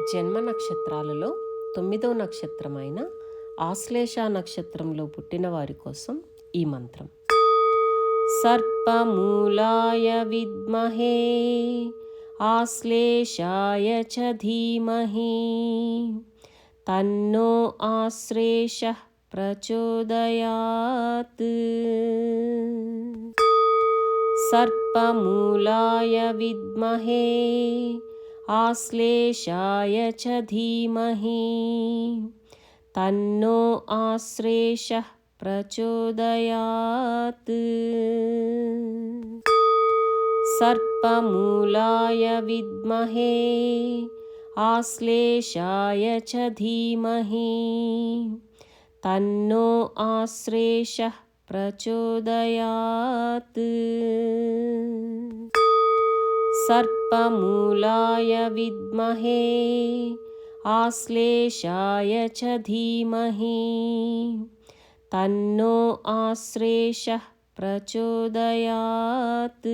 జన్మ నక్షత్రాలలో తొమ్మిదో నక్షత్రమైన ఆశ్లేష నక్షత్రంలో పుట్టిన వారి కోసం ఈ మంత్రం. సర్పమూలాయ విద్మహే ఆశ్లేషాయ చ ధీమహే తన్నో ఆశ్లేష ప్రచోదయాత్. సర్పమూలాయ విద్మహే आश्लेषाय च धीमहि। तन्नो आश्लेषः प्रचोदयात्। सर्पमूलाय विद्महे आश्लेषाय च धीमहि। तन्नो आश्लेषः प्रचोदयात् सर्पमूलाय विद्महे आश्लेषाय च धीमहि। तन्नो आश्लेषः प्रचोदयात्।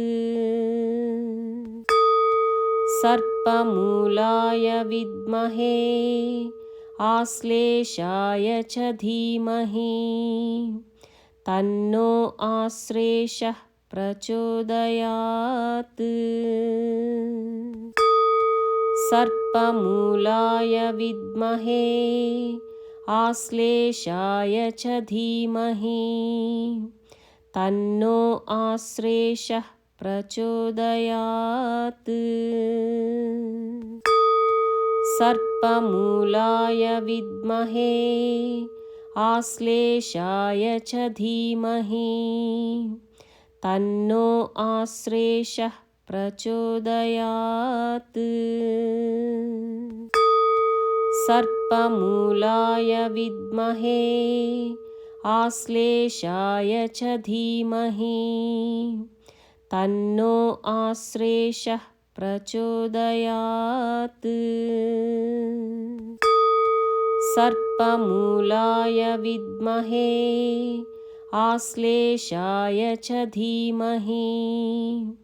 सर्पमूलाय विद्महे आश्लेषाय च धीमहि। तन्नो आश्लेषः प्रचोदयात्। सर्पमूलाय विद्महे आश्लेषाय च धीमहि। तन्नो आश्लेषः प्रचोदयात्। सर्पमूलाय विद्महे आश्लेषाय च धीमहि तन्नो आश्लेषः प्रचोदयात्। सर्पमूलाय विद्महे आश्लेषाय च धीमहि। तन्नो आश्लेषः प्रचोदयात्। सर्पमूलाय विद्महे आश्लेषाय च धीमहि।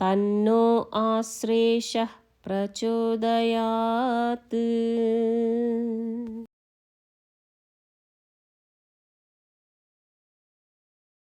तन्नो आश्लेषः प्रचोदयात्